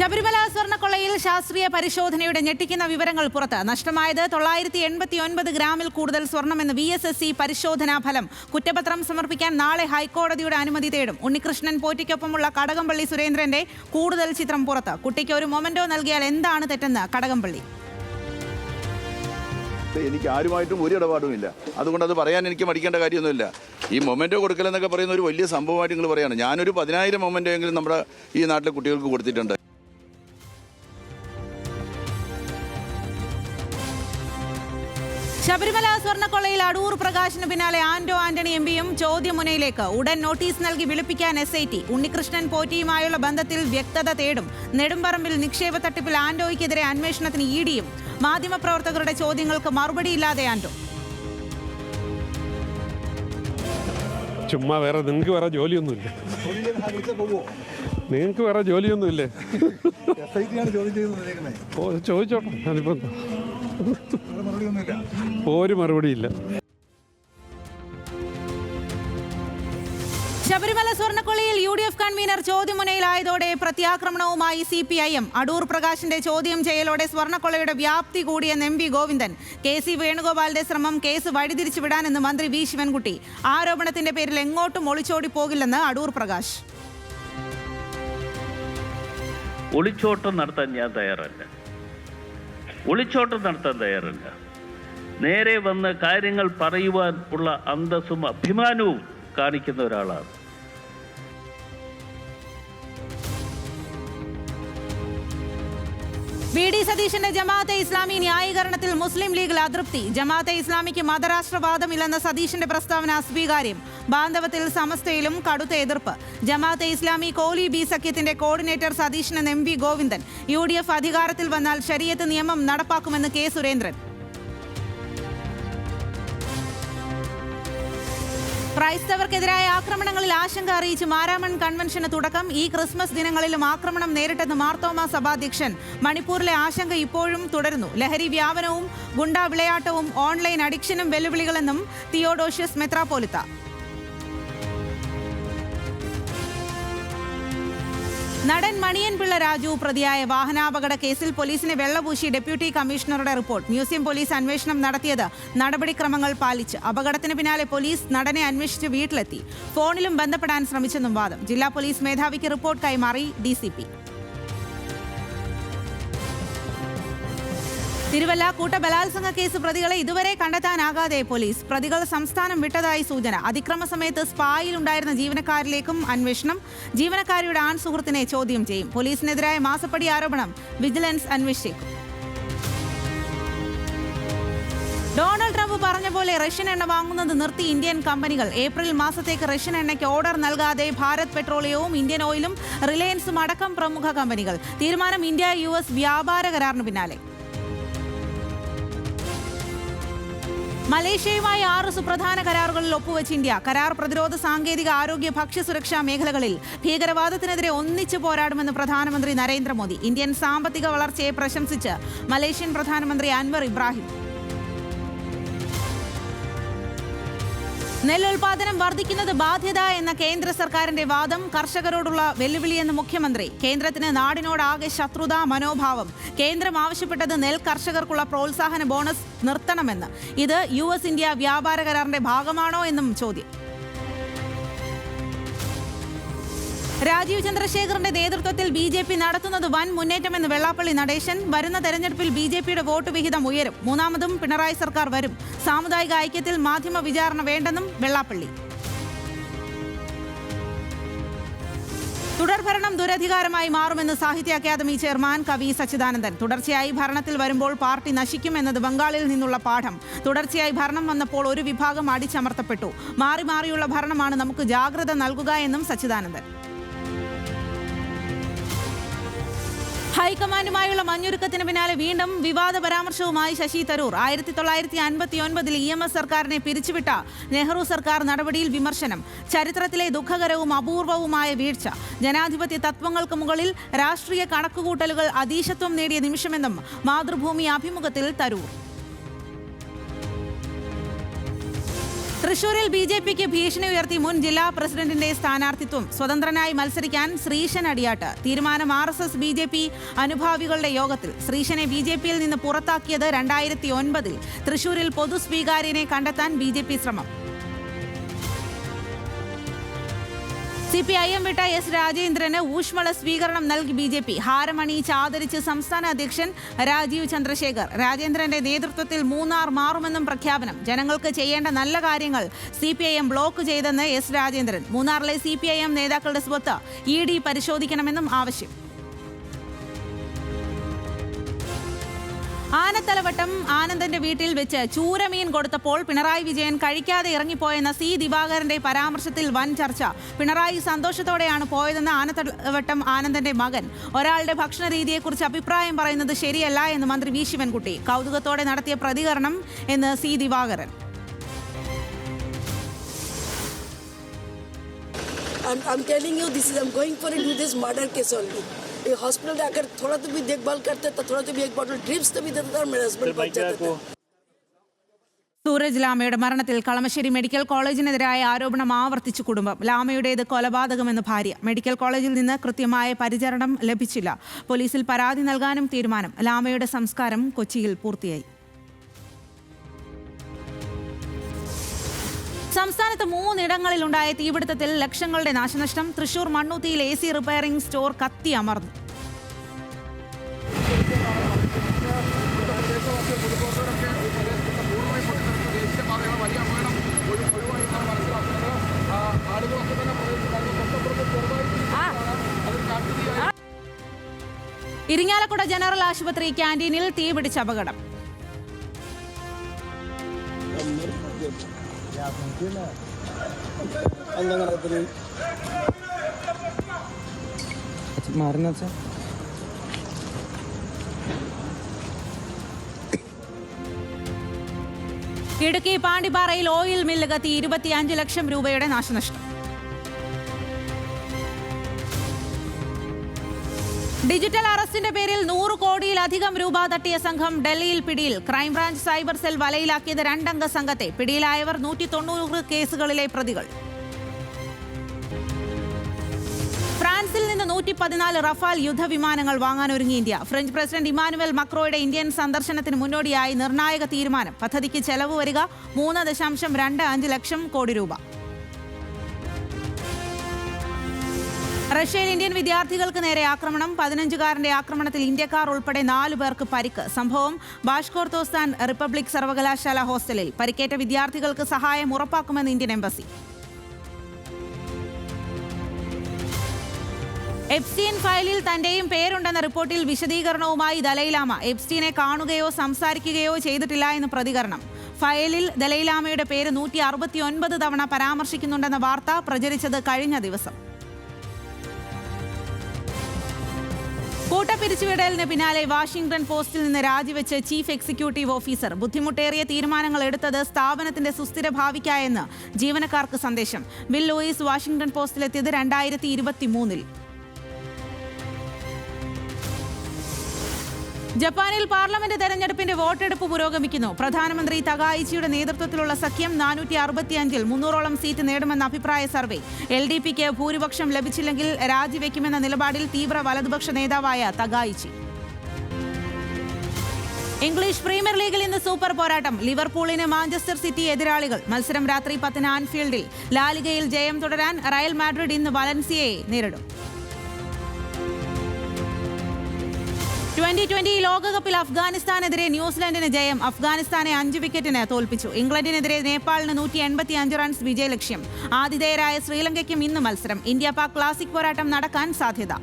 ശബരിമല സ്വർണക്കൊള്ളയിൽ ശാസ്ത്രീയ പരിശോധനയുടെ ഞെട്ടിക്കുന്ന വിവരങ്ങൾ പുറത്ത്. നഷ്ടമായത് തൊള്ളായിരത്തി എൺപത്തി ഒൻപത് ഗ്രാമിൽ കൂടുതൽ സ്വർണമെന്ന് വി എസ് എസ് സി പരിശോധനാ ഫലം. കുറ്റപത്രം സമർപ്പിക്കാൻ നാളെ ഹൈക്കോടതിയുടെ അനുമതി തേടും. ഉണ്ണികൃഷ്ണൻ പോറ്റിക്കൊപ്പമുള്ള കടകംപള്ളി സുരേന്ദ്രന്റെ കൂടുതൽ ചിത്രം പുറത്ത്. കുട്ടിക്ക് ഒരു മൊമെന്റോ നൽകിയാൽ എന്താണ് തെറ്റെന്ന് കടകംപള്ളി. എനിക്ക് ആരുമായിട്ടും ഒരു ഇടപാടുമില്ല അതുകൊണ്ട് അത് പറയാൻ എനിക്ക് മടിക്കേണ്ട കാര്യമൊന്നുമില്ല. ഈ മൊമെന്റോ കൊടുക്കലെന്നൊക്കെ പറയുന്ന ഒരു വലിയ സംഭവമായിട്ട് നിങ്ങൾ പറയുകയാണ് ഞാനൊരു പതിനായിരം മൊമെന്റോ എങ്കിലും നമ്മുടെ ഈ നാട്ടിലെ കുട്ടികൾക്ക് കൊടുത്തിട്ടുണ്ട്. ശബരിമല സ്വർണക്കൊള്ളയിൽ അടൂർ പ്രകാശിന് പിന്നാലെ ആന്റോ ആന്റണി എം പിയും ചോദ്യമുനയിലേക്ക് ഉടൻ നോട്ടീസ് നൽകി വിളിപ്പിക്കാൻ എസ് ഐ ടി ഉണ്ണികൃഷ്ണൻ പോറ്റിയുമായുള്ള ബന്ധത്തിൽ വ്യക്തത തേടും. നെടുമ്പറമ്പിൽ നിക്ഷേപ തട്ടിപ്പിൽ ആന്റോയ്ക്കെതിരെ അന്വേഷണത്തിന് ഇ ഡിയും. മാധ്യമപ്രവർത്തകരുടെ ചോദ്യങ്ങൾക്ക് മറുപടിയില്ലാതെ ആന്റോ. ചുമ്മാ വേറെ നിങ്ങൾക്ക് വേറെ ജോലിയൊന്നുമില്ല. നിങ്ങൾക്ക് വേറെ ജോലിയൊന്നുമില്ലേ? ഓ ചോദിച്ചോട്ടെ മറുപടിയൊന്നുമില്ല ഒരു മറുപടിയില്ല. ശബരിമല സ്വർണക്കൊള്ളിയിൽ യു ഡി എഫ് കൺവീനർ ചോദ്യമുനയിലായതോടെ പ്രത്യാക്രമണവുമായി C P I M. Adoor പ്രകാശിന്റെ ചോദ്യം ചെയ്യലോടെ സ്വർണക്കൊള്ളയുടെ വ്യാപ്തി കൂടിയെന്ന് M V Govindan. K C വേണുഗോപാലിന്റെ ശ്രമം കേസ് വഴിതിരിച്ചു വിടാനെന്ന് മന്ത്രി വി ശിവൻകുട്ടി. ആരോപണത്തിന്റെ പേരിൽ എങ്ങോട്ടും ഒളിച്ചോടി പോകില്ലെന്ന് അടൂർ പ്രകാശ്. ഒളിച്ചോട്ടം നടത്താൻ ഞാൻ തയ്യാറല്ല. ഒളിച്ചോട്ടം നടത്താൻ തയ്യാറല്ല. നേരെ വന്ന് കാര്യങ്ങൾ പറയുവാൻ ഉള്ള അന്തസ്സും അഭിമാനവും കാണിക്കുന്ന ഒരാളാണ്. വി ഡി സതീശന്റെ ജമാഅത്തെ ഇസ്ലാമി ന്യായീകരണത്തിൽ മുസ്ലിം ലീഗിൽ അതൃപ്തി. ജമാഅത്തെ ഇസ്ലാമിക്ക് മതരാഷ്ട്രവാദമില്ലെന്ന സതീശന്റെ പ്രസ്താവന അസ്വീകാര്യം. ബാന്ധവത്തിൽ സമസ്തയിലും കടുത്ത എതിർപ്പ്. ജമാഅത്തെ ഇസ്ലാമി കോലി ബി സഖ്യത്തിന്റെ coordinator Satheesan M V Govindan. U D F അധികാരത്തിൽ വന്നാൽ ശരീഅത്ത് നിയമം നടപ്പാക്കുമെന്ന് കെ സുരേന്ദ്രൻ. ക്രൈസ്തവർക്കെതിരായ ആക്രമണങ്ങളിൽ ആശങ്ക അറിയിച്ച് മാരാമൺ കൺവെൻഷന് തുടക്കം. ഈ ക്രിസ്മസ് ദിനങ്ങളിലും ആക്രമണം നേരിട്ടെന്ന് മാർത്തോമ സഭാധ്യക്ഷൻ. മണിപ്പൂരിലെ ആശങ്ക ഇപ്പോഴും തുടരുന്നു. ലഹരി വ്യാപനവും ഗുണ്ടാ വിളയാട്ടവും ഓൺലൈൻ അഡിക്ഷനും വെല്ലുവിളികളെന്നും തിയോഡോഷ്യസ് മെത്രാപ്പോലിത്ത. നടൻ മണിയൻ പിള്ള രാജു പ്രതിയായ വാഹനാപകട കേസിൽ പോലീസിനെ വെള്ളപൂശി ഡെപ്യൂട്ടി കമ്മീഷണറുടെ റിപ്പോർട്ട്. മ്യൂസിയം പോലീസ് അന്വേഷണം നടത്തിയത് നടപടിക്രമങ്ങൾ പാലിച്ച്. അപകടത്തിന് പിന്നാലെ പോലീസ് നടനെ അന്വേഷിച്ച് വീട്ടിലെത്തി. ഫോണിലും ബന്ധപ്പെടാൻ ശ്രമിച്ചെന്നും വാദം. ജില്ലാ പോലീസ് മേധാവിക്ക് റിപ്പോർട്ട് കൈമാറി ഡി തിരുവല്ല കൂട്ട ബലാത്സംഗ കേസ് പ്രതികളെ ഇതുവരെ കണ്ടെത്താനാകാതെ പോലീസ്. പ്രതികൾ സംസ്ഥാനം വിട്ടതായി സൂചന. അതിക്രമ സമയത്ത് സ്പായിൽ ഉണ്ടായിരുന്ന ജീവനക്കാരിലേക്കും അന്വേഷണം. ജീവനക്കാരിയുടെ ആൺ സുഹൃത്തിനെ ചോദ്യം ചെയ്യും. പോലീസിനെതിരായ മാസപ്പടി ആരോപണം വിജിലൻസ് അന്വേഷിക്കും. ഡൊണാൾഡ് ട്രംപ് പറഞ്ഞ പോലെ റഷ്യൻ എണ്ണ വാങ്ങുന്നത് നിർത്തി ഇന്ത്യൻ കമ്പനികൾ. ഏപ്രിൽ മാസത്തേക്ക് റഷ്യൻ എണ്ണയ്ക്ക് ഓർഡർ നൽകാതെ ഭാരത് പെട്രോളിയവും ഇന്ത്യൻ ഓയിലും റിലയൻസും അടക്കം പ്രമുഖ കമ്പനികൾ. തീരുമാനം ഇന്ത്യ യു വ്യാപാര കരാറിന് പിന്നാലെ. മലേഷ്യയുമായി ആറ് സുപ്രധാന കരാറുകളിൽ ഒപ്പുവെച്ച് ഇന്ത്യ. കരാർ പ്രതിരോധ സാങ്കേതിക ആരോഗ്യ ഭക്ഷ്യസുരക്ഷാ മേഖലകളിൽ ഭീകരവാദത്തിനെതിരെ ഒന്നിച്ചു പോരാടുമെന്ന് പ്രധാനമന്ത്രി നരേന്ദ്രമോദി. ഇന്ത്യൻ സാമ്പത്തിക വളർച്ചയെ പ്രശംസിച്ച് മലേഷ്യൻ പ്രധാനമന്ത്രി അൻവർ ഇബ്രാഹിം. നെല്ലുൽപാദനം വർദ്ധിക്കുന്നത് ബാധ്യത എന്ന കേന്ദ്ര സർക്കാരിന്റെ വാദം കർഷകരോടുള്ള വെല്ലുവിളിയെന്ന് മുഖ്യമന്ത്രി. കേന്ദ്രത്തിന് നാടിനോടാകെ ശത്രുതാ മനോഭാവം. കേന്ദ്രം ആവശ്യപ്പെട്ടത് നെൽ കർഷകർക്കുള്ള പ്രോത്സാഹന ബോണസ് നിർത്തണമെന്ന്. ഇത് യു ഇന്ത്യ വ്യാപാര കരാറിന്റെ ഭാഗമാണോ എന്നും ചോദ്യം. രാജീവ് ചന്ദ്രശേഖറിന്റെ നേതൃത്വത്തിൽ ബി ജെ പി നടത്തുന്നത് വൻ മുന്നേറ്റമെന്ന് വെള്ളാപ്പള്ളി നടേശൻ. വരുന്ന തെരഞ്ഞെടുപ്പിൽ ബി ജെ പിയുടെ വോട്ട് വിഹിതം ഉയരും. മൂന്നാമതും പിണറായി സർക്കാർ വരും. സാമുദായിക ഐക്യത്തിൽ മാധ്യമ വിചാരണ വേണ്ടെന്നും വെള്ളാപ്പള്ളി. തുടർഭരണം ദുരധികാരമായി മാറുമെന്ന് സാഹിത്യ അക്കാദമി ചെയർമാൻ കവി സച്ചിദാനന്ദൻ. തുടർച്ചയായി ഭരണത്തിൽ വരുമ്പോൾ പാർട്ടി നശിക്കുമെന്നത് ബംഗാളിൽ നിന്നുള്ള പാഠം. തുടർച്ചയായി ഭരണം വന്നപ്പോൾ ഒരു വിഭാഗം അടിച്ചമർത്തപ്പെട്ടു. മാറി മാറിയുള്ള ഭരണമാണ് നമുക്ക് ജാഗ്രത നൽകുക എന്നും സച്ചിദാനന്ദൻ. ഹൈക്കമാൻഡുമായുള്ള മഞ്ഞുരുക്കത്തിന് പിന്നാലെ വീണ്ടും വിവാദ പരാമർശവുമായി ശശി തരൂർ. ആയിരത്തി തൊള്ളായിരത്തി അൻപത്തി ഒൻപതിൽ ഇ എം എസ് സർക്കാരിനെ പിരിച്ചുവിട്ട നെഹ്റു സർക്കാർ നടപടിയിൽ വിമർശനം ചരിത്രത്തിലെ ദുഃഖകരവും അപൂർവവുമായ വീഴ്ച. ജനാധിപത്യ തത്വങ്ങൾക്ക് മുകളിൽ രാഷ്ട്രീയ കണക്കുകൂട്ടലുകൾ അതീശത്വം നേടിയ നിമിഷമെന്നും മാതൃഭൂമി അഭിമുഖത്തിൽ തരൂർ. തൃശൂരിൽ ബി ജെ പിക്ക് ഭീഷണി ഉയർത്തി മുൻ ജില്ലാ പ്രസിഡന്റിന്റെ സ്ഥാനാർത്ഥിത്വം. സ്വതന്ത്രനായി മത്സരിക്കാൻ ശ്രീശൻ അടിയാട്ട്. തീരുമാനം R S S B J P അനുഭാവികളുടെ യോഗത്തിൽ. ശ്രീശനെ ബി ജെ പിയിൽ നിന്ന് പുറത്താക്കിയത് രണ്ടായിരത്തി ഒൻപതിൽ. തൃശൂരിൽ പൊതു സ്വീകാര്യനെ കണ്ടെത്താൻ ബി ജെ പി ശ്രമം. സി പി ഐ എം വിട്ട എസ് രാജേന്ദ്രന് ഊഷ്മള സ്വീകരണം നൽകി ബി ജെ പി. ഹാരമണിയിച്ച് ആദരിച്ച് സംസ്ഥാന അധ്യക്ഷൻ രാജീവ് ചന്ദ്രശേഖർ. രാജേന്ദ്രന്റെ നേതൃത്വത്തിൽ മൂന്നാർ മാറുമെന്നും പ്രഖ്യാപനം. ജനങ്ങൾക്ക് ചെയ്യേണ്ട നല്ല കാര്യങ്ങൾ C P I M block ചെയ്തെന്ന് എസ് രാജേന്ദ്രൻ. മൂന്നാറിലെ സി പി ഐ എം നേതാക്കളുടെ സ്വത്ത് ഇ ഡി പരിശോധിക്കണമെന്നും ആവശ്യം. ആനത്തലവട്ടം ആനന്ദന്റെ വീട്ടിൽ വെച്ച് ചൂരമീൻ കൊടുത്തപ്പോൾ പിണറായി വിജയൻ കഴിക്കാതെ ഇറങ്ങിപ്പോയെന്ന സി ദിവാകരന്റെ പരാമർശത്തിൽ വൻ ചർച്ച. പിണറായി സന്തോഷത്തോടെയാണ് പോയതെന്ന് ആനത്തലവട്ടം ആനന്ദന്റെ മകൻ. ഒരാളുടെ ഭക്ഷണ രീതിയെക്കുറിച്ച് അഭിപ്രായം പറയുന്നത് ശരിയല്ല എന്ന് മന്ത്രി വി ശിവൻകുട്ടി. കൗതുകത്തോടെ നടത്തിയ പ്രതികരണം എന്ന് C Divakaran. I'm, I'm telling you, this is I'm going for it with this murder case only. ये हॉस्पिटल में आकर थोड़ा तो भी देखभाल करते तो थोड़ा तो भी एक बॉटल ड्रिप्स तो भी देता था और मेरा हस्बैंड बच जाता था സൂരജ് ലാമയുടെ മരണത്തിൽ കളമശ്ശേരി മെഡിക്കൽ കോളേജിനെതിരായ ആരോപണം ആവർത്തിച്ചു കുടുംബം ലാമയുടേത് കൊലപാതകമെന്ന് ഭാര്യ മെഡിക്കൽ കോളേജിൽ നിന്ന് കൃത്യമായ പരിചരണം ലഭിച്ചില്ല പോലീസിൽ പരാതി നൽകാനും തീരുമാനം ലാമയുടെ സംസ്കാരം കൊച്ചിയിൽ പൂർത്തിയായി സംസ്ഥാനത്ത് മൂന്നിടങ്ങളിലുണ്ടായ തീപിടുത്തത്തിൽ ലക്ഷങ്ങളുടെ നാശനഷ്ടം. തൃശൂർ മണ്ണുത്തിയിൽ എ സി റിപ്പയറിംഗ് സ്റ്റോർ കത്തി അമർന്നു. ഇരിങ്ങാലക്കുട ജനറൽ ആശുപത്രി ക്യാന്റീനിൽ തീപിടിച്ച അപകടം. മാറുന്ന ഇടുക്കി പാണ്ടിപ്പാറയിൽ ഓയിൽ മില്ല് കത്തി ഇരുപത്തിയഞ്ച് ലക്ഷം രൂപയുടെ നാശനഷ്ടം. ഡിജിറ്റൽ അറസ്റ്റിന്റെ പേരിൽ നൂറ് കോടിയിലധികം രൂപ തട്ടിയ സംഘം ഡൽഹിയിൽ പിടിയിൽ. ക്രൈംബ്രാഞ്ച് സൈബർ സെൽ വലയിലാക്കിയത് രണ്ടംഗ സംഘത്തെ. പിടിയിലായവർ നൂറ്റി തൊണ്ണൂറ് കേസുകളിലെ പ്രതികൾ. ഫ്രാൻസിൽ നിന്ന് നൂറ്റി പതിനാല് റഫാൽ യുദ്ധവിമാനങ്ങൾ വാങ്ങാനൊരുങ്ങി ഇന്ത്യ. ഫ്രഞ്ച് പ്രസിഡന്റ് ഇമാനുവൽ മക്രോയുടെ ഇന്ത്യൻ സന്ദർശനത്തിന് മുന്നോടിയായി നിർണായക തീരുമാനം. പദ്ധതിക്ക് ചെലവ് വരിക മൂന്ന് ദശാംശം രണ്ട് അഞ്ച് ലക്ഷം കോടി രൂപ. റഷ്യയിൽ ഇന്ത്യൻ വിദ്യാർത്ഥികൾക്ക് നേരെ ആക്രമണം. പതിനഞ്ചുകാരന്റെ ആക്രമണത്തിൽ ഇന്ത്യക്കാർ ഉൾപ്പെടെ നാലു പേർക്ക് പരിക്ക്. സംഭവം ബാഷ്കോർത്തോസ്താൻ റിപ്പബ്ലിക് സർവകലാശാല ഹോസ്റ്റലിൽ. പരിക്കേറ്റ വിദ്യാർത്ഥികൾക്ക് സഹായം ഉറപ്പാക്കുമെന്ന് ഇന്ത്യൻ എംബസി. എപ്സ്റ്റീൻ ഫയലിൽ തന്റെയും പേരുണ്ടെന്ന റിപ്പോർട്ടിൽ വിശദീകരണവുമായി ദലൈലാമ. എപ്സ്റ്റീനെ കാണുകയോ സംസാരിക്കുകയോ ചെയ്തിട്ടില്ല എന്ന് പ്രതികരണം. ഫയലിൽ ദലൈലാമയുടെ പേര് നൂറ്റി അറുപത്തിയൊൻപത് തവണ പരാമർശിക്കുന്നുണ്ടെന്ന വാർത്ത പ്രചരിച്ചത് കഴിഞ്ഞ ദിവസം. കൂട്ടപ്പിരിച്ചുവിടലിന് പിന്നാലെ വാഷിംഗ്ടൺ പോസ്റ്റിൽ നിന്ന് രാജിവെച്ച് ചീഫ് എക്സിക്യൂട്ടീവ് ഓഫീസർ. ബുദ്ധിമുട്ടേറിയ തീരുമാനങ്ങൾ എടുത്തത് സ്ഥാപനത്തിന്റെ സുസ്ഥിര ഭാവിക്കായെന്ന് ജീവനക്കാർക്ക് സന്ദേശം. ബിൽ ലൂയിസ് വാഷിംഗ്ടൺ പോസ്റ്റിലെത്തിയത് രണ്ടായിരത്തി ഇരുപത്തി മൂന്നിൽ ജപ്പാനിൽ പാർലമെന്റ് തെരഞ്ഞെടുപ്പിന്റെ വോട്ടെടുപ്പ് പുരോഗമിക്കുന്നു. പ്രധാനമന്ത്രി തകായിച്ചിയുടെ നേതൃത്വത്തിലുള്ള സഖ്യം നാനൂറ്റി അറുപത്തിയഞ്ചിൽ മുന്നൂറോളം സീറ്റ് നേടുമെന്ന അഭിപ്രായ സർവേ. എൽ ഡി പിക്ക് ഭൂരിപക്ഷം ലഭിച്ചില്ലെങ്കിൽ രാജിവെക്കുമെന്ന നിലപാടിൽ തീവ്ര വലതുപക്ഷ നേതാവായ തകായിച്ചി. ഇംഗ്ലീഷ് പ്രീമിയർ ലീഗിൽ ഇന്ന് സൂപ്പർ പോരാട്ടം. ലിവർപൂളിന് മാഞ്ചസ്റ്റർ സിറ്റി എതിരാളികൾ. മത്സരം രാത്രി പത്തിന് ആൻഫീൽഡിൽ. ലാലിഗയിൽ ജയം തുടരാൻ റയൽ മാഡ്രിഡ് ഇന്ന് വലൻസിയയെ നേരിടും. ട്വന്റി ട്വന്റി ലോകകപ്പിൽ അഫ്ഗാനിസ്ഥാനെതിരെ ന്യൂസിലൻഡിന് ജയം. അഫ്ഗാനിസ്ഥാനെ അഞ്ച് വിക്കറ്റിന് തോൽപ്പിച്ചു. ഇംഗ്ലണ്ടിനെതിരെ നേപ്പാളിന് നൂറ്റി എൺപത്തി അഞ്ച് റൺസ് വിജയലക്ഷ്യം. ആതിഥേയരായ ശ്രീലങ്കയ്ക്കും ഇന്ന് മത്സരം. ഇന്ത്യ പാക് ക്ലാസിക് പോരാട്ടം നടക്കാൻ സാധ്യത.